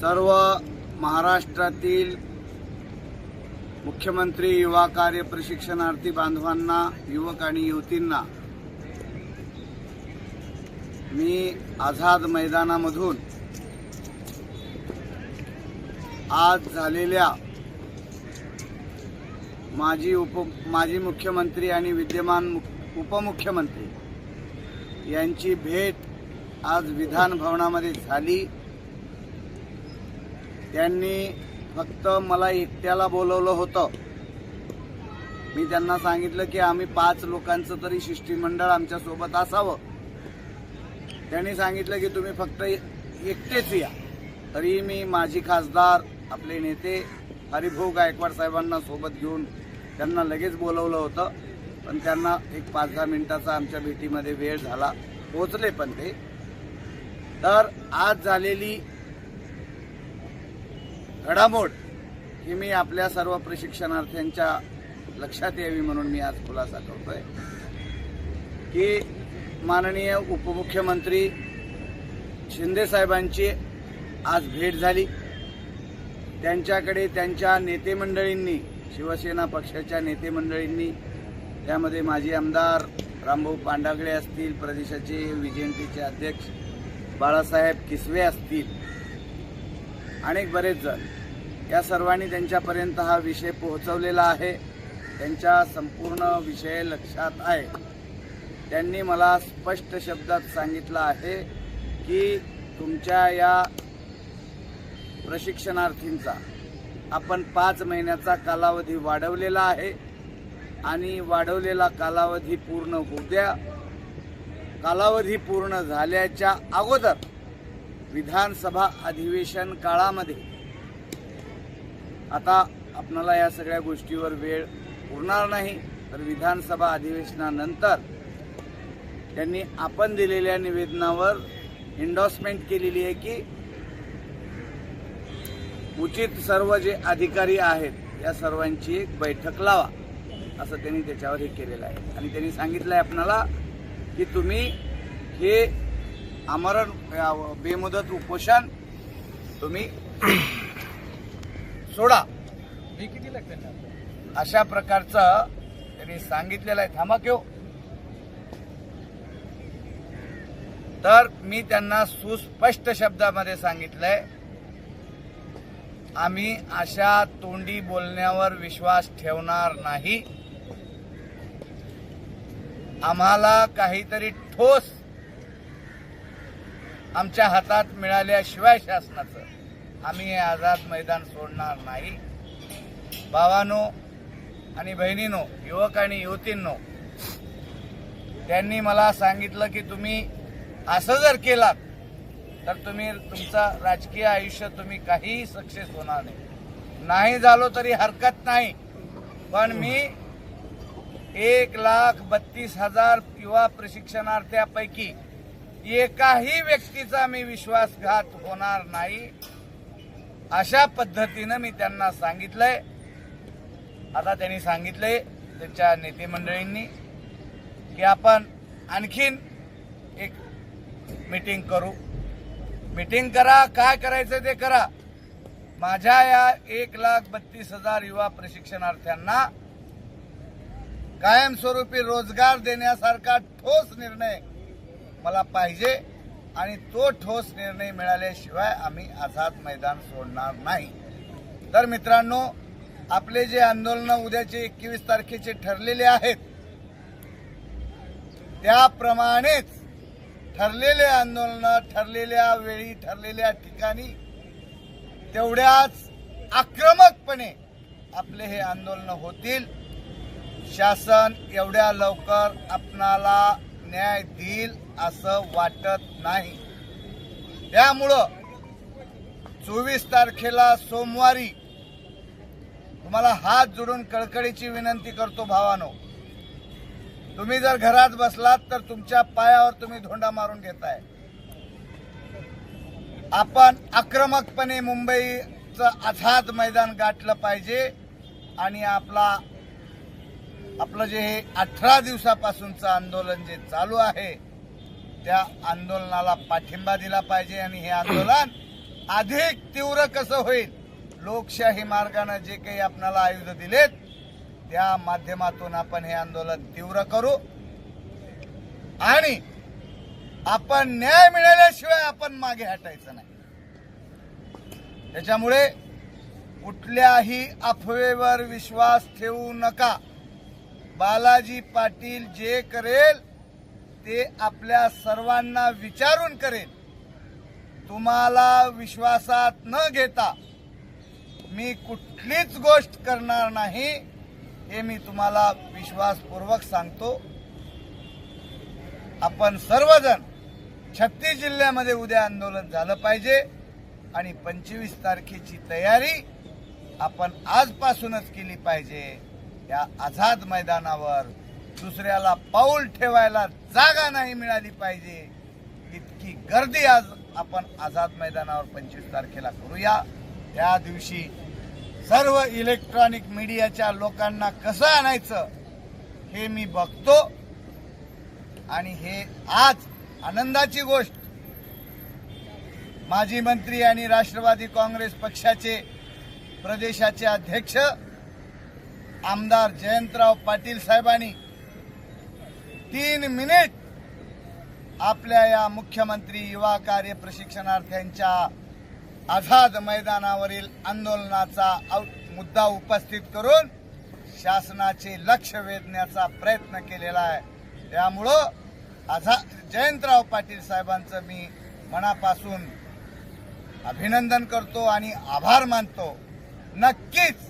सर्व महाराष्ट्रातील मुख्यमंत्री युवा कार्य प्रशिक्षणार्थी बांधवांना युवक आणि युवतींना मी आझाद मैदानामधून आज झालेल्या माजी उप माजी मुख्यमंत्री आणि विद्यमान मुख- उपमुख्यमंत्री यांची भेट आज विधान भवनामध्ये झाली. त्यांनी फक्त मला एकट्याला बोलवलं होतं. मी त्यांना सांगितलं की आम्ही पाच लोकांचं तरी शिष्टमंडळ आमच्यासोबत असावं. त्यांनी सांगितलं की तुम्ही फक्त एकटेच या. तरी मी माझी खासदार आपले नेते हरिभाऊ गायकवाड साहेबांना सोबत घेऊन त्यांना लगेच बोलवलं होतं. पण त्यांना एक पाच दहा मिनिटाचा आमच्या भेटीमध्ये वेळ झाला. पोचले पण ते. तर आज झालेली घडामोड ही मी आपल्या सर्व प्रशिक्षणार्थ्यांच्या लक्षात यावी म्हणून मी आज खुलासा करतोय. की माननीय उपमुख्यमंत्री शिंदे साहेबांची आज भेट झाली. त्यांच्याकडे त्यांच्या नेतेमंडळींनी शिवसेना पक्षाच्या नेतेमंडळींनी त्यामध्ये माजी आमदार रामभाऊ पांडागळे असतील प्रदेशाचे विजेंटीचे अध्यक्ष बाळासाहेब किसवे असतील अनेक बरेच जण. या सर्वांनी त्यांच्यापर्यंत हा विषय पोहोचवलेला आहे. त्यांच्या संपूर्ण विषय लक्षात आहे. त्यांनी मला स्पष्ट शब्दात सांगितलं आहे की तुमच्या या प्रशिक्षणार्थींचा आपण पाच महिन्याचा कालावधी वाढवलेला आहे आणि वाढवलेला कालावधी पूर्ण होऊ द्या. कालावधी पूर्ण झाल्याच्या अगोदर विधानसभा अधिवेशन काळामध्ये. आता आपणाला या सगळ्या गोष्टीवर वेळ उरणार नाही तर विधानसभा अधिवेशनानंतर त्यांनी आपण दिलेल्या निवेदनावर एन्डॉर्समेंट केलेली आहे की उचित सर्व जे अधिकारी आहेत या सर्वांची एक बैठक लावा असं त्यांनी त्याच्यावर हे केलेलं आहे. आणि त्यांनी सांगितलं आहे आपणाला की तुम्ही हे आमरण बेमुदत उपोषण तुम्ही सोडा. अशा प्रकारचं त्यांनी सांगितलेलं आहे. थांबा किंवा तर मी त्यांना सुस्पष्ट शब्दामध्ये सांगितलंय आम्ही अशा तोंडी बोलण्यावर विश्वास ठेवणार नाही. आम्हाला काहीतरी ठोस आमच्या हातात मिळाल्याशिवाय शासनाचं. आम्ही हे आझाद मैदान सोडणार नाही. भावानो आणि बहिणीनो युवक आणि युवतींनो त्यांनी मला सांगितलं की तुम्ही असं जर केलात तर तुम्ही तुमचं राजकीय आयुष्य तुम्ही काहीही सक्सेस होणार नाही. नाही झालो तरी हरकत नाही. पण मी एक लाख बत्तीस हजार युवा प्रशिक्षणार्थ्यापैकी एकाही व्यक्तीचा मी विश्वासघात होणार नाही. अशा पद्धतीनं मी त्यांना सांगितलंय. आता त्यांनी सांगितलंय त्यांच्या नेते मंडळींनी की आपण आणखीन एक मीटिंग करू. मीटिंग करा काय करायचं ते करा. माझ्या या एक लाख बत्तीस हजार युवा प्रशिक्षणार्थ्यांना कायमस्वरूपी रोजगार देण्यासारखा ठोस निर्णय मला पाहिजे आणि तो ठोस निर्णय मिळाल्याशिवाय आम्ही आझाद मैदान सोडणार नाही. तर मित्रांनो आपले जे आंदोलन उद्याचे एकवीस तारखेचे ठरलेले आहेत त्याप्रमाणेच ठरलेले आंदोलन ठरलेल्या वेळी ठरलेल्या ठिकाणी तेवढ्याच आक्रमकपणे आपले हे आंदोलन होतील. शासन एवढ्या लवकर आपणाला न्याय देईल असं वाटत नाही. त्यामुळं चोवीस तारखेला सोमवारी तुम्हाला हात जोडून कळकळीची विनंती करतो भावानो. तुम्ही जर घरात बसलात तर तुमच्या पायावर तुम्ही धोंडा मारून घेताय. आपण आक्रमकपणे मुंबईचं आझाद मैदान गाठलं पाहिजे आणि आपला आपलं जे हे अठरा दिवसापासूनचं आंदोलन जे चालू आहे त्या आंदोलनाला पाठिंबा दिला पाहिजे आणि हे आंदोलन अधिक तीव्र कसं होईल लोकशाही मार्गाने जे काही आपल्याला आयुध दिलेत त्या माध्यमातून आपण हे आंदोलन तीव्र करू. आणि आपण न्याय मिळाल्याशिवाय आपण मागे हटायचं नाही. त्याच्यामुळे कुठल्याही अफवेवर विश्वास ठेवू नका. बालाजी पाटील जे करेल ते आपल्या सर्वांना विचारून करेल. तुम्हाला विश्वासात न घेता मी कुठलीच गोष्ट करणार नाही हे मी तुम्हाला विश्वासपूर्वक सांगतो. आपण सर्वजण छत्तीस जिल्ह्यामध्ये उद्या आंदोलन झालं पाहिजे आणि पंचवीस तारखेची तयारी आपण आजपासूनच केली पाहिजे. या आझाद मैदानावर दुसऱ्याला पाऊल ठेवायला जागा नाही मिळाली पाहिजे. इतकी गर्दी आज आपण आझाद मैदानावर पंचवीस तारखेला करूया. त्या दिवशी सर्व इलेक्ट्रॉनिक मीडियाच्या लोकांना कसं आणायचं हे मी बघतो. आणि हे आज आनंदाची गोष्ट. माजी मंत्री आणि राष्ट्रवादी काँग्रेस पक्षाचे प्रदेशाचे अध्यक्ष आमदार जयंतराव पाटील साहेबांनी तीन मिनिट आपल्या या मुख्यमंत्री युवा कार्य प्रशिक्षणार्थ्यांच्या आझाद मैदानावरील आंदोलनाचा औ- मुद्दा उपस्थित करून शासनाचे लक्ष वेधण्याचा प्रयत्न केलेला आहे. त्यामुळं आझा जयंतराव पाटील साहेबांचं मी मनापासून अभिनंदन करतो आणि आभार मानतो. नक्कीच